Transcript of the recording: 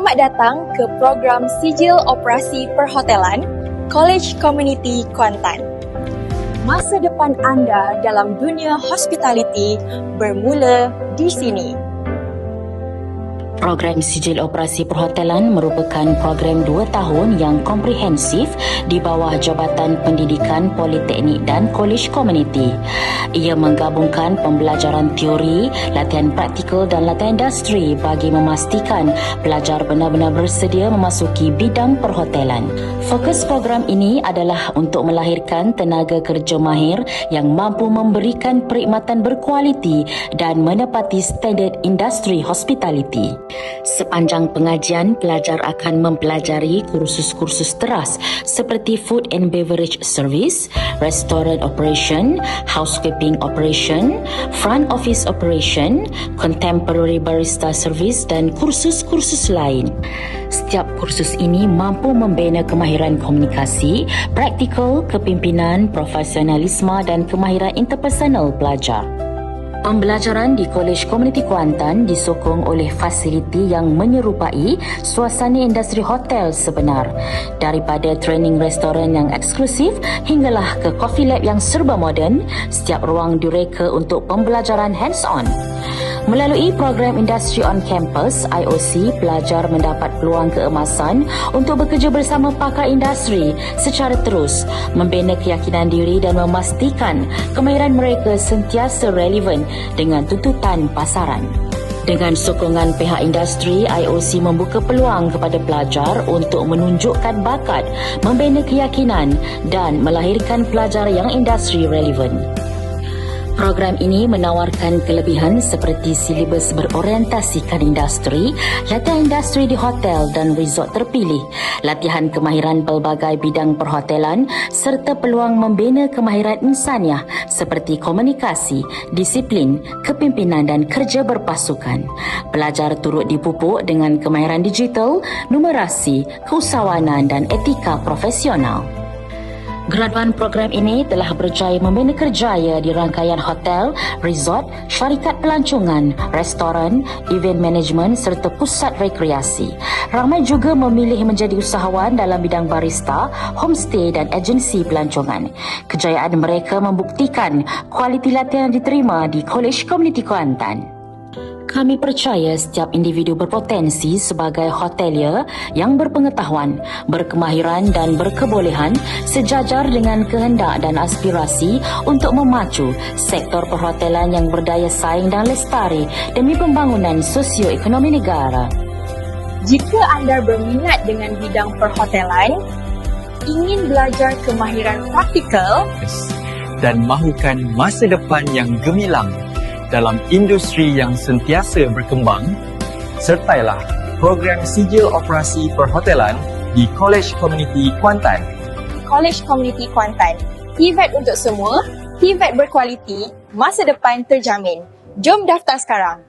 Selamat datang ke program Sijil Operasi Perhotelan College Community Kuantan. Masa depan anda dalam dunia hospitality bermula di sini. Program Sijil Operasi Perhotelan merupakan program dua tahun yang komprehensif di bawah Jabatan Pendidikan Politeknik dan Kolej Komuniti. Ia menggabungkan pembelajaran teori, latihan praktikal dan latihan industri bagi memastikan pelajar benar-benar bersedia memasuki bidang perhotelan. Fokus program ini adalah untuk melahirkan tenaga kerja mahir yang mampu memberikan perkhidmatan berkualiti dan menepati standard industri hospitality. Sepanjang pengajian, pelajar akan mempelajari kursus-kursus teras seperti food and beverage service, restaurant operation, housekeeping operation, front office operation, contemporary barista service dan kursus-kursus lain. Setiap kursus ini mampu membina kemahiran komunikasi, praktikal, kepimpinan, profesionalisme dan kemahiran interpersonal pelajar. Pembelajaran di Kolej Komuniti Kuantan disokong oleh fasiliti yang menyerupai suasana industri hotel sebenar. Daripada training restoran yang eksklusif hinggalah ke coffee lab yang serba moden, setiap ruang direka untuk pembelajaran hands-on. Melalui program Industry on Campus, IOC, pelajar mendapat peluang keemasan untuk bekerja bersama pakar industri secara terus, membina keyakinan diri dan memastikan kemahiran mereka sentiasa relevan dengan tuntutan pasaran. Dengan sokongan pihak industri, IOC membuka peluang kepada pelajar untuk menunjukkan bakat, membina keyakinan dan melahirkan pelajar yang industri relevan. Program ini menawarkan kelebihan seperti silibus berorientasikan industri, latihan industri di hotel dan resort terpilih, latihan kemahiran pelbagai bidang perhotelan serta peluang membina kemahiran insaniah seperti komunikasi, disiplin, kepimpinan dan kerja berpasukan. Pelajar turut dipupuk dengan kemahiran digital, numerasi, keusahawanan dan etika profesional. Graduan program ini telah berjaya membina kerjaya di rangkaian hotel, resort, syarikat pelancongan, restoran, event management serta pusat rekreasi. Ramai juga memilih menjadi usahawan dalam bidang barista, homestay dan agensi pelancongan. Kejayaan mereka membuktikan kualiti latihan yang diterima di Kolej Komuniti Kuantan. Kami percaya setiap individu berpotensi sebagai hotelier yang berpengetahuan, berkemahiran dan berkebolehan sejajar dengan kehendak dan aspirasi untuk memacu sektor perhotelan yang berdaya saing dan lestari demi pembangunan sosioekonomi negara. Jika anda berminat dengan bidang perhotelan, ingin belajar kemahiran praktikal, dan mahukan masa depan yang gemilang dalam industri yang sentiasa berkembang, sertailah program Sijil Operasi Perhotelan di Kolej Komuniti Kuantan. College Community Kuantan. TVET untuk semua, TVET berkualiti, masa depan terjamin. Jom daftar sekarang.